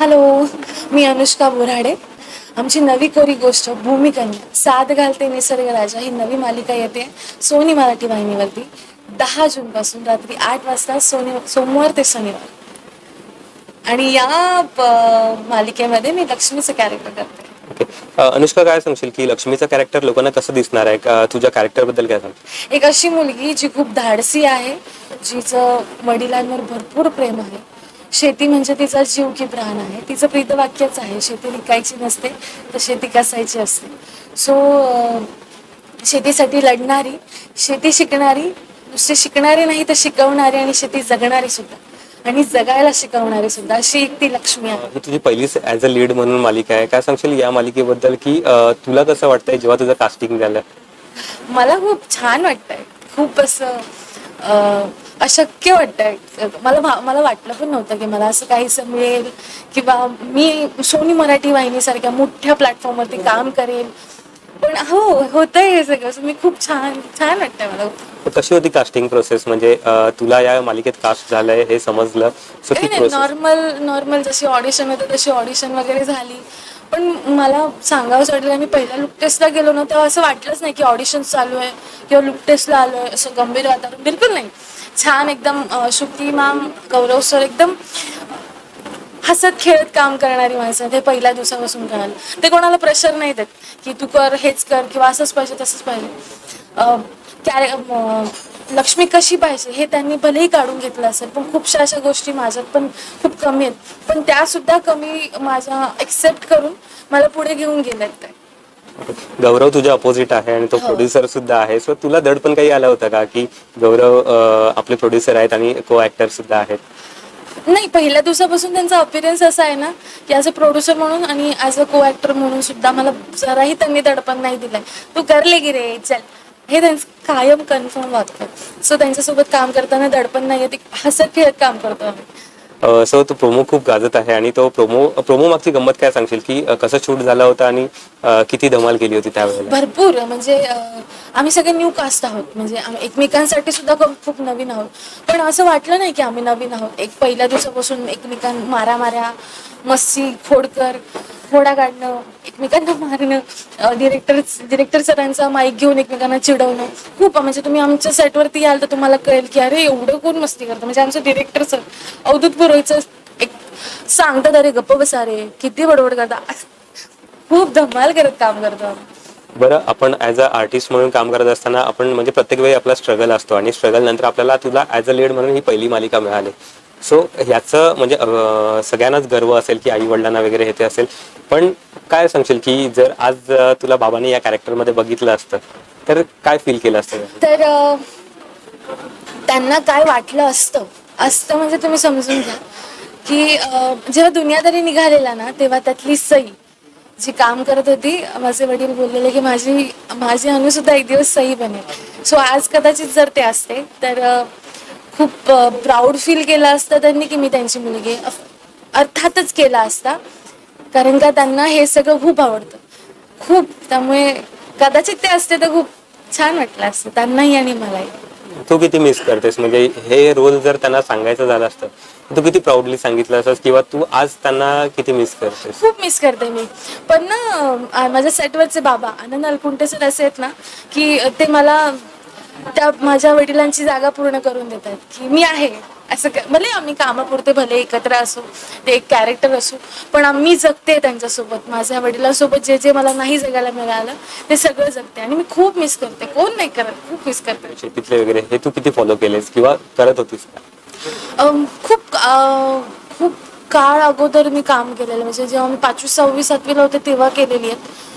Hello मी अनुष्का बोराडे. आमची नवी कोरी गोष्ट भूमिकन्या साथ घालते निसर्ग राजा ही नवी मालिका येते सोनी मराठी वाहिनीवरती. दहा जूनपासून रात्री आठ वाजता सोनी सोमवार ते शनिवार. आणि या मालिकेमध्ये मी लक्ष्मीचं कॅरेक्टर करते. अनुष्का काय सांगशील की लक्ष्मीचं कॅरेक्टर लोकांना कसं दिसणार आहे? तुझ्या कॅरेक्टरबद्दल काय सांग एक अशी मुलगी जी खूप धाडसी आहे जिचं वडिलांवर भरपूर प्रेम आहे. शेती म्हणजे तिचा जीव की प्राण आहे. तिचं प्रीतवाक्यच आहे शेती विकायची नसते तर शेती कसायची असते. सो शेतीसाठी लढणारी शेती शिकणारी नुसते शिकणारी नाही तर शिकवणारी आणि शेती जगणारी सुद्धा. आणि जगायला शिकवणारी सुद्धा अशी एक ती लक्ष्मी आहे. तुझी पहिलीच ॲज अ लीड म्हणून मालिका आहे. काय सांगशील या मालिकेबद्दल की तुला कसं वाटतंय जेव्हा तुझं कास्टिंग झालं? मला खूप छान वाटतंय. खूप असं अशक्य वाटतंय. मला मला वाटलं पण नव्हतं की मला असं काहीसं मिळेल किंवा मी सोनी मराठी वाहिनीसारख्या मोठ्या प्लॅटफॉर्मवरती काम करेल पण हो होतंय हे सगळं. मी खूप छान छान वाटतंय मला. कशी होती कास्टिंग प्रोसेस म्हणजे तुला या मालिकेत कास्ट झालंय हे समजलं. नॉर्मल नॉर्मल जशी ऑडिशन होते तशी ऑडिशन वगैरे झाली. पण मला सांगावंच वाटलं मी पहिल्या लुक टेस्टला गेलो ना तेव्हा असं वाटलंच नाही की ऑडिशन चालू आहे किंवा लुक टेस्टला आलो आहे असं गंभीर वातावरण. बिलकुल नाही. छान एकदम अं, मॅम गौरव सर एकदम हसत खेळत काम करणारी माणसं हे पहिल्या दिवसापासून कळालं ते कोणाला प्रेशर नाही देत की तू कर हेच कर किंवा असंच पाहिजे तसंच पाहिजे. त्या कॅरे लक्ष्मी कशी पाहिजे हे त्यांनी भलेही काढून घेतलं असेल पण खूपशा अशा गोष्टी माझ्यात पण खूप कमी आहेत. पण त्यासुद्धा कमी माझ्या एक्सेप्ट करून मला पुढे घेऊन गेलेत ते. गौरव तुझ्या अपोजिट आहे आणि तो हो. प्रोड्युसर सुद्धा आहे. सो तुला दड पण काही आलं होतं का की गौरव अ, आपले प्रोड्युसर आहेत आणि को ऍक्टर सुद्धा आहेत? नाही पहिल्या दिवसापासून त्यांचा अपिरियन्स असा आहे ना की ॲज अ प्रोड्युसर म्हणून आणि ॲज अ को ॲक्टर म्हणून सुद्धा मला जराही त्यांनी दडपण नाही दिलंय. तू करले की रे चल. हे त्यांचं कायम कन्फर्म वाटतं सो त्यांच्यासोबत काम करताना दडपण नाही आहे ते हसत खेळत काम करतो आम्ही. सो तो प्रोमो खूप गाजत आहे आणि तो प्रोमो प्रोमो मागची गंमत काय सांगशील की कसं शूट झाला होता आणि किती धमाल केली होती त्यावेळेला? भरपूर म्हणजे आम्ही सगळे न्यू कास्ट आहोत. म्हणजे आम्ही एकमेकांसाठी सुद्धा खूप नवीन आहोत. पण असं वाटलं नाही की आम्ही नवीन आहोत. एक पहिल्या दिवसापासून एकमेकां मारा मारा मस्सी खोडकर खोडा काढणं एकमेकांना मारणं डिरेक्टर डिरेक्टर सरांचा माईक घेऊन एकमेकांना चिडवणं. खूप म्हणजे तुम्ही आमच्या सेटवरती याल तर तुम्हाला कळेल की अरे एवढं कोण मस्ती करतं? म्हणजे आमचं डिरेक्टर सर अवधूत पुरोहितचं एक सांगतात अरे गप्प बसा रे किती बडबड करता. खूप धमाल करत काम करतो आम्ही. बरं आपण ऍज अ आर्टिस्ट म्हणून काम करत असताना आपण म्हणजे प्रत्येक वेळी आपला स्ट्रगल असतो आणि स्ट्रगल नंतर आपल्याला तुला ऍज अ लीड म्हणून ही पहिली मालिका मिळाली. सो ह्याचं म्हणजे सगळ्यांनाच गर्व असेल की आई वडिलांना वगैरे हे ते असेल. पण काय सांगशील की जर आज तुला बाबाने या कॅरेक्टरमध्ये बघितलं असतं तर काय फील केलं असतं? तर त्यांना काय वाटलं असतं असतं म्हणजे तुम्ही समजून घ्या. की जेव्हा दुनियादारी निघालेला ना तेव्हा त्यातली सई जी काम करत होती माझे वडील बोललेले की माझी माझी अनु सुद्धा एक दिवस सई बनेल. सो आज कदाचित जर ते असते तर खूप प्राऊड फील केलं असतं त्यांनी की मी त्यांची मुलगी अर्थातच केला असता. कारण का त्यांना हे सगळं खूप आवडतं. खूप त्यामुळे कदाचित ते असते तर खूप छान वाटलं असतं. त्यांनाही आणि मलाही. तू किती मिस करतेस? म्हणजे हे रोल जर त्यांना सांगायचं झालं असतं तू किती प्राऊडली सांगितलं असतं किंवा तू आज त्यांना किती मिस करतेस? खूप मिस करते मी. पण ना माझ्या सेटवरचे बाबा आनंद अलकुंटे सर असे आहेत ना की ते मला त्या माझ्या वडिलांची जागा पूर्ण करून देतात की मी आहे. असं भले आम्ही कामापुरते भले एकत्र असू ते एक कॅरेक्टर असू पण आम्ही जगते त्यांच्यासोबत. माझ्या वडिलांसोबत जे जे मला नाही जगायला मिळालं ते सगळं जगते. आणि मी खूप मिस करते. कोण नाही करत? खूप मिस करते. शेतीतले वगैरे हे तू किती फॉलो केलेस किंवा करत होतीस खूप खूप काळ अगोदर मी काम केलेलं. म्हणजे जेव्हा मी पाचवी सहावी सातवीला होते तेव्हा केलेली आहेत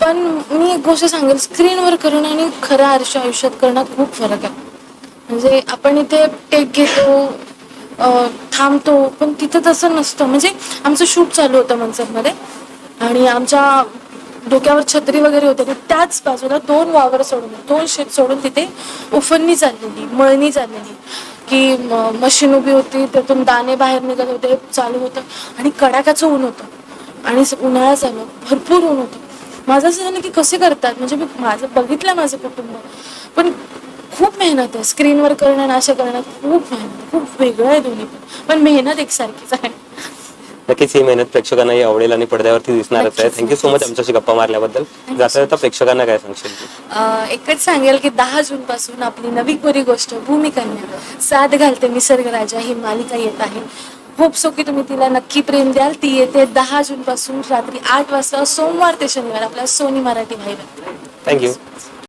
पण मी एक गोष्ट सांगेल स्क्रीनवर करणं आणि खरं आयुष्य आयुष्यात करणं खूप फरक आहे. म्हणजे आपण इथे टेक घेतो थांबतो पण तिथं तसं नसतं. म्हणजे आमचं शूट चालू होतं मनसरमध्ये आणि आमच्या डोक्यावर छत्री वगैरे होते आणि त्याच बाजूला दोन वावर सोडून दोन शेत सोडून तिथे उफणणी चाललेली मळणी चाललेली. की म- मशीन उभी होती त्यातून दाणे बाहेर निघत होते चालू होतं आणि कडाक्याचं ऊन होतं. आणि उन्हाळा चालू भरपूर ऊन होतं. माझं असं झालं की कसे करतात? म्हणजे मी माझं बघितलं माझं कुटुंब. पण खूप मेहनत आहे. स्क्रीनवर करणं आणि अशा करणं खूप मेहनत खूप वेगळं आहे दोन्ही पण. पण मेहनत एकसारखीच आहे. नक्कीच ही मेहनत प्रेक्षकांनाही आवडेल आणि पडद्यावरती दिसणारच आहे. Thank you so much. आमच्याशी गप्पा मारल्याबद्दल. जाता जाता प्रेक्षकांना काय सांगशील? अं, एकच सांगेल की दहा जून पासून आपली नवी कोरी गोष्ट भूमिकन्या. साथ घालते निसर्ग राजा ही मालिका येत आहे. होप सो की तुम्ही तिला नक्की प्रेम द्याल. ती येते दहा जून पासून रात्री आठ वाजता सोमवार ते शनिवार आपल्या सोनी मराठी भाई थँक्यू